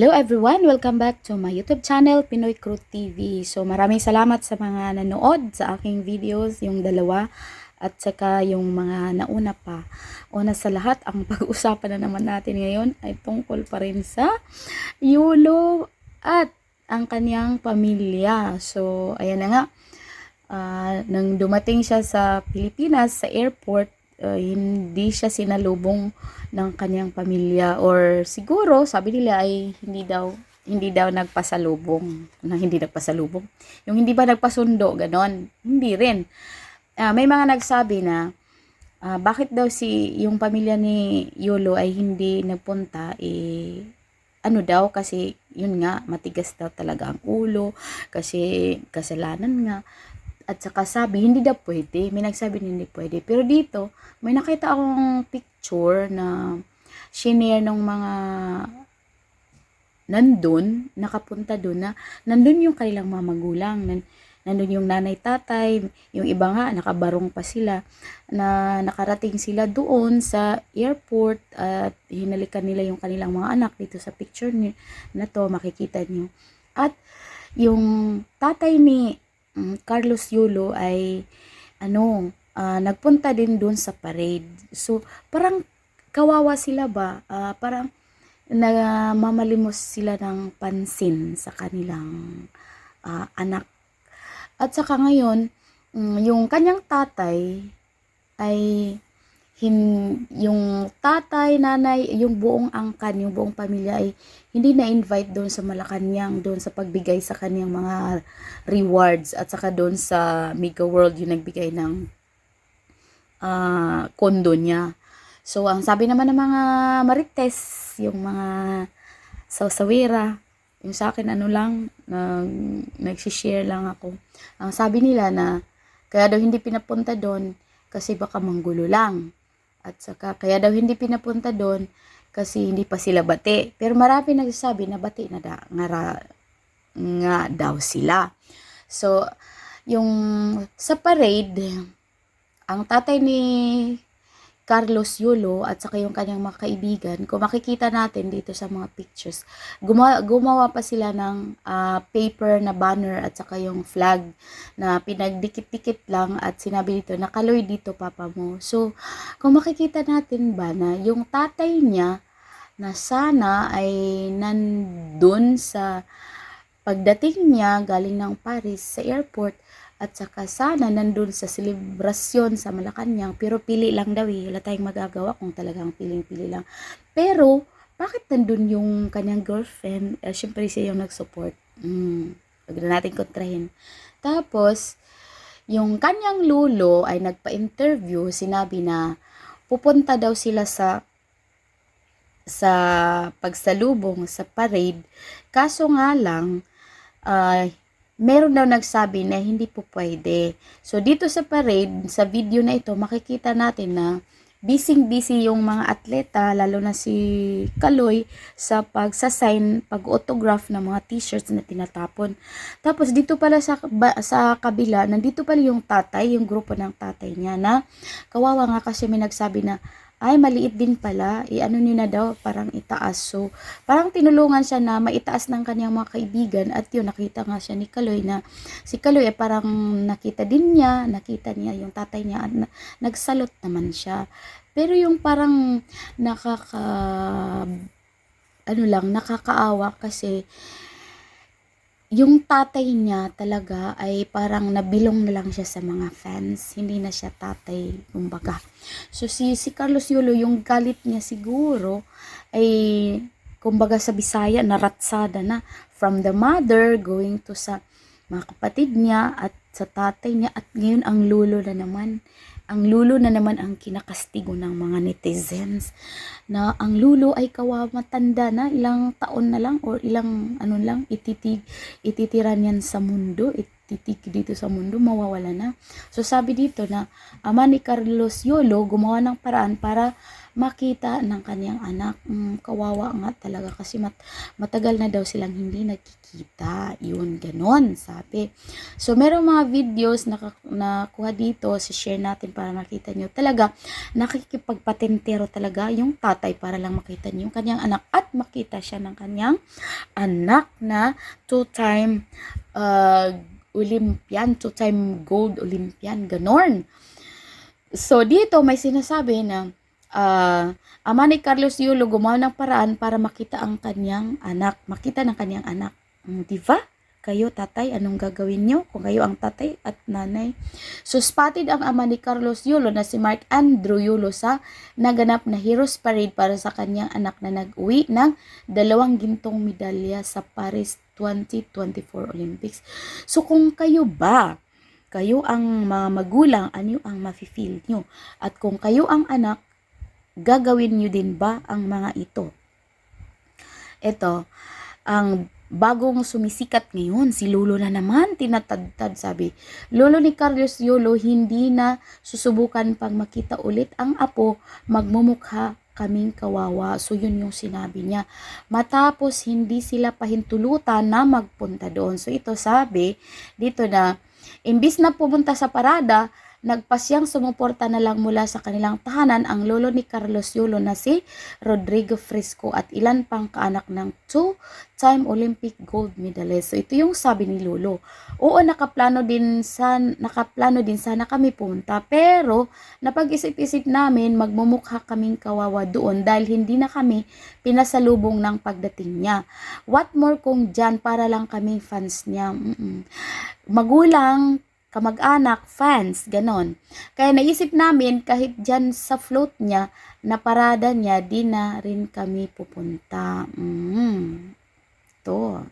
Hello everyone! Welcome back to my YouTube channel, Pinoy Crew TV. So maraming salamat sa mga nanood sa aking videos, yung dalawa at saka yung mga nauna pa. Una sa lahat, ang pag-usapan na naman natin ngayon ay tungkol pa rin sa Yulo at ang kanyang pamilya. So ayan na nga, Ah, nang dumating siya sa Pilipinas, sa airport, uh, hindi siya sinalubong ng kanyang pamilya or siguro sabi nila ay hindi daw hindi daw nagpasalubong na hindi nagpasalubong. Yung hindi ba nagpasundo ganon. Hindi rin. Ah, may mga nagsabi na ah, bakit daw si yung pamilya ni Yolo ay hindi nagpunta eh ano daw kasi yun nga matigas daw talaga ang ulo kasi kasalanan nga at saka sabi, hindi daw pwede. May nagsabi na hindi pwede. Pero dito, may nakita akong picture na shinare ng mga nandun, nakapunta doon na nandun yung kanilang mga magulang. Nan, nandun yung nanay tatay, yung iba nga, nakabarong pa sila, na nakarating sila doon sa airport at hinalikan nila yung kanilang mga anak dito sa picture ni, na to, makikita nyo. At yung tatay ni Carlos Yulo ay ano, ah, nagpunta din doon sa parade. So, parang kawawa sila ba? Ah, parang namamalimos sila ng pansin sa kanilang ah, anak. At saka ngayon, mm, yung kanyang tatay ay hin, yung tatay, nanay, yung buong angkan, yung buong pamilya ay hindi na-invite doon sa Malacanang, doon sa pagbigay sa kanyang mga rewards at saka doon sa Mega World yung nagbigay ng ah, kondo niya. So, ang sabi naman ng mga marites, yung mga sawsawera, yung sa akin ano lang, nag, nagsishare lang ako. Ang sabi nila na, kaya daw hindi pinapunta doon kasi baka manggulo lang. At saka, kaya daw hindi pinapunta doon kasi hindi pa sila bati. Pero marami nagsasabi na bati na da, nga, ra- nga daw sila. So, yung sa parade, ang tatay ni Carlos Yulo at saka yung kanyang mga kaibigan, kung makikita natin dito sa mga pictures, gumawa, gumawa pa sila ng ah, paper na banner at saka yung flag na pinagdikit-dikit lang at sinabi dito, nakaloy dito papa mo. So, kung makikita natin ba na yung tatay niya na sana ay nandun sa pagdating niya galing ng Paris sa airport at saka sana nandun sa selebrasyon sa Malacanang pero pili lang daw eh. Wala tayong magagawa kung talagang piling-pili lang. Pero bakit nandun yung kanyang girlfriend? Eh, syempre siya yung nag-support. Mm, wag na natin kontrahin. Tapos yung kanyang lulo ay nagpa-interview sinabi na pupunta daw sila sa sa pagsalubong sa parade. Kaso nga lang ah, meron daw nagsabi na hindi po pwede. So, dito sa parade, sa video na ito, makikita natin na busy-busy yung mga atleta, lalo na si Kaloy, sa pagsasign, pag-autograph ng mga t-shirts na tinatapon. Tapos, dito pala sa, ba, sa kabila, nandito pala yung tatay, yung grupo ng tatay niya na kawawa nga kasi may nagsabi na ay, maliit din pala. I ano niyo na daw, parang itaas. So, parang tinulungan siya na maitaas ng kanyang mga kaibigan at yun, nakita nga siya ni Kaloy na si Kaloy ay parang nakita din niya, nakita niya yung tatay niya at na, nagsalot naman siya. Pero yung parang nakaka ano lang, nakakaawa kasi yung tatay niya talaga ay parang nabilong na lang siya sa mga fans. Hindi na siya tatay, kumbaga. So si, si Carlos Yulo, yung galit niya siguro ay kumbaga sa Bisaya, naratsada na from the mother going to sa mga kapatid niya at sa tatay niya at ngayon ang lulo na naman. Ang lulo na naman ang kinakastigo ng mga netizens na ang lulo ay kawamatanda na ilang taon na lang or ilang ano lang ititig ititira niyan sa mundo it, titik dito sa mundo, mawawala na. So sabi dito na ama ni Carlos Yolo gumawa ng paraan para makita ng kanyang anak. Mm, kawawa nga talaga kasi mat- matagal na daw silang hindi nagkikita. Yun, ganon, sabi. So, merong mga videos na nakuha dito, si share natin para makita nyo. Talaga, nakikipagpatentero talaga yung tatay para lang makita niyo yung kanyang anak at makita siya ng kanyang anak na two-time uh, Olympian, two-time gold Olympian, ganon. So, dito may sinasabi na ah, ama ni Carlos Yulo gumawa ng paraan para makita ang kanyang anak, makita ng kanyang anak. Mm, Di ba? Kayo, tatay, anong gagawin nyo kung kayo ang tatay at nanay? So, spotted ang ama ni Carlos Yulo na si Mark Andrew Yulo sa naganap na Heroes Parade para sa kanyang anak na nag-uwi ng dalawang gintong medalya sa Paris 2024 Olympics. So, kung kayo ba, kayo ang mga magulang, ano ang mafe-feel nyo? At kung kayo ang anak, gagawin nyo din ba ang mga ito? Ito, ang bagong sumisikat ngayon, si Lolo na naman, tinatadtad sabi. Lolo ni Carlos Yolo, hindi na susubukan pang makita ulit ang apo, magmumukha kaming kawawa. So, yun yung sinabi niya. Matapos, hindi sila pahintulutan na magpunta doon. So, ito sabi, dito na, imbis na pumunta sa parada, nagpasyang sumuporta na lang mula sa kanilang tahanan ang lolo ni Carlos Yulo na si Rodrigo Frisco at ilan pang kaanak ng two-time Olympic gold medalist. So ito yung sabi ni Lolo. Oo, nakaplano din sa nakaplano din sana kami punta pero napag-isip-isip namin magmumukha kaming kawawa doon dahil hindi na kami pinasalubong ng pagdating niya. What more kung dyan para lang kaming fans niya. Mm-mm. Magulang, kamag-anak, fans, ganon. Kaya naisip namin kahit dyan sa float niya, na parada niya, di na rin kami pupunta. Mm. To.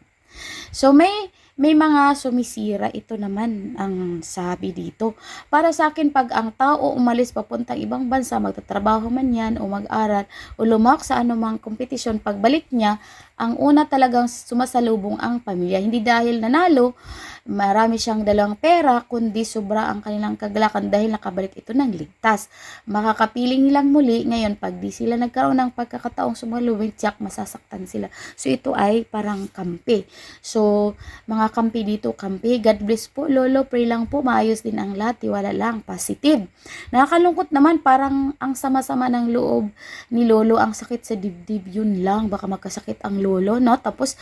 So may may mga sumisira ito naman ang sabi dito. Para sa akin pag ang tao umalis papuntang ibang bansa, magtatrabaho man yan o mag-aral o lumak sa anumang kompetisyon, pagbalik niya, ang una talagang sumasalubong ang pamilya. Hindi dahil nanalo, marami siyang dalawang pera, kundi sobra ang kanilang kagalakan dahil nakabalik ito ng ligtas. Makakapiling nilang muli, ngayon pag di sila nagkaroon ng pagkakataong sumalubong, tiyak masasaktan sila. So ito ay parang kampi. So mga kampi dito, kampi. God bless po, Lolo. Pray lang po, maayos din ang lahat. Tiwala lang, positive. Nakakalungkot naman, parang ang sama-sama ng loob ni Lolo, ang sakit sa dibdib, yun lang. Baka magkasakit ang Lolo, no? Tapos,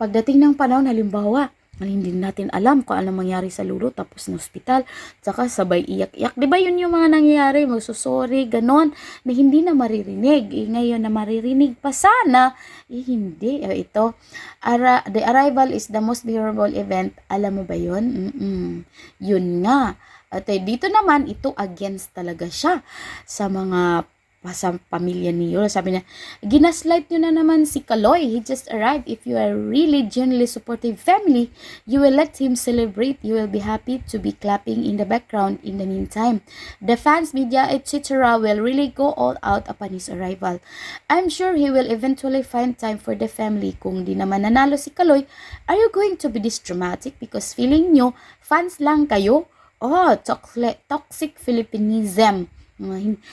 pagdating ng panahon, halimbawa, hindi natin alam kung ano mangyari sa lolo tapos na ospital tsaka sabay iyak-iyak. Di ba yun yung mga nangyayari? Magsusori ganon na hindi na maririnig. Eh, ngayon na maririnig pa sana eh hindi. Eh, ito Ara- the arrival is the most memorable event. Alam mo ba yun? Mm-mm. yun nga. At eh, dito naman ito against talaga siya sa mga sa pamilya ni Yolo. Sabi niya, ginaslight nyo na naman si Kaloy. He just arrived. If you are really genuinely supportive family, you will let him celebrate. You will be happy to be clapping in the background in the meantime. The fans, media, etc. will really go all out upon his arrival. I'm sure he will eventually find time for the family. Kung di naman nanalo si Kaloy, are you going to be this dramatic because feeling nyo, fans lang kayo? Oh, toxic, hin-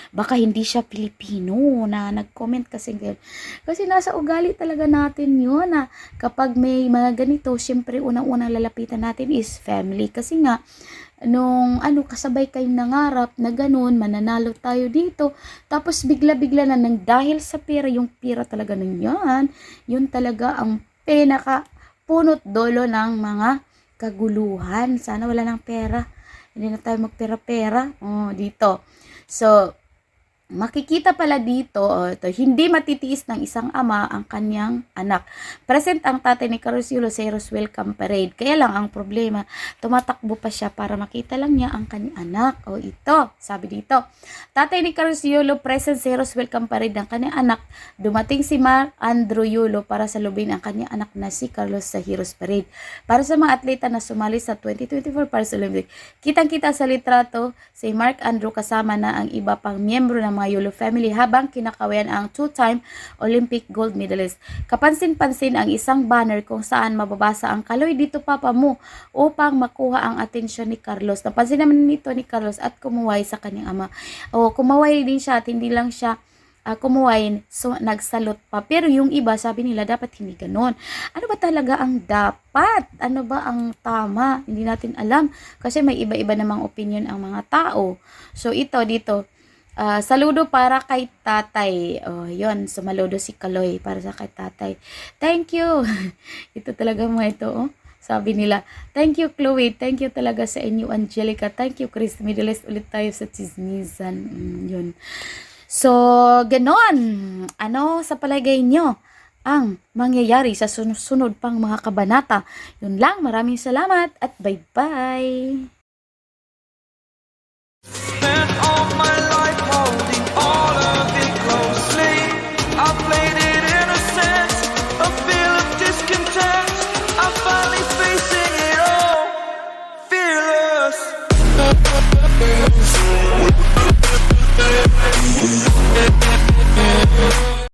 baka hindi siya Pilipino na nag-comment kasi. Kasi nasa ugali talaga natin yun na kapag may mga ganito, syempre unang-unang lalapitan natin is family. Kasi nga, nung ano, kasabay kayong nangarap na ganun, mananalo tayo dito. Tapos bigla-bigla na nang dahil sa pera, yung pera talaga ng yan, yun talaga ang pinaka punot dolo ng mga kaguluhan. Sana wala ng pera. Hindi na tayo magpera-pera. Oh, dito. So, makikita pala dito, oh, ito, hindi matitiis ng isang ama ang kanyang anak. Present ang tatay ni Carlos Yulo sa Welcome Parade. Kaya lang ang problema, tumatakbo pa siya para makita lang niya ang kanyang anak. O ito, sabi dito, tatay ni Carlos Yulo present sa Welcome Parade ng kanyang anak. Dumating si Mar Andrew Yulo para salubin ang kanyang anak na si Carlos sa Heroes Parade. Para sa mga atleta na sumali sa 2024 Paris Olympic, kitang-kita sa litrato si Mark Andrew kasama na ang iba pang miyembro ng ng mga Yulo family habang kinakawayan ang two-time Olympic gold medalist. Kapansin-pansin ang isang banner kung saan mababasa ang kaloy dito papa mo upang makuha ang atensyon ni Carlos. Napansin naman nito ni Carlos at kumuway sa kanyang ama. O kumaway din siya at hindi lang siya ah, kumuway, so nagsalot pa. Pero yung iba, sabi nila, dapat hindi ganun. Ano ba talaga ang dapat? Ano ba ang tama? Hindi natin alam. Kasi may iba-iba namang opinion ang mga tao. So ito dito, ah, saludo para kay tatay. Oh, yon sumaludo si Kaloy para sa kay tatay. Thank you. ito talaga mga ito, oh. Sabi nila, thank you Chloe, thank you talaga sa inyo Angelica, thank you Chris, middles ulit tayo sa chismisan. Mm, yun. So, ganon. Ano sa palagay nyo ang mangyayari sa sunod pang mga kabanata? Yun lang, maraming salamat at bye-bye!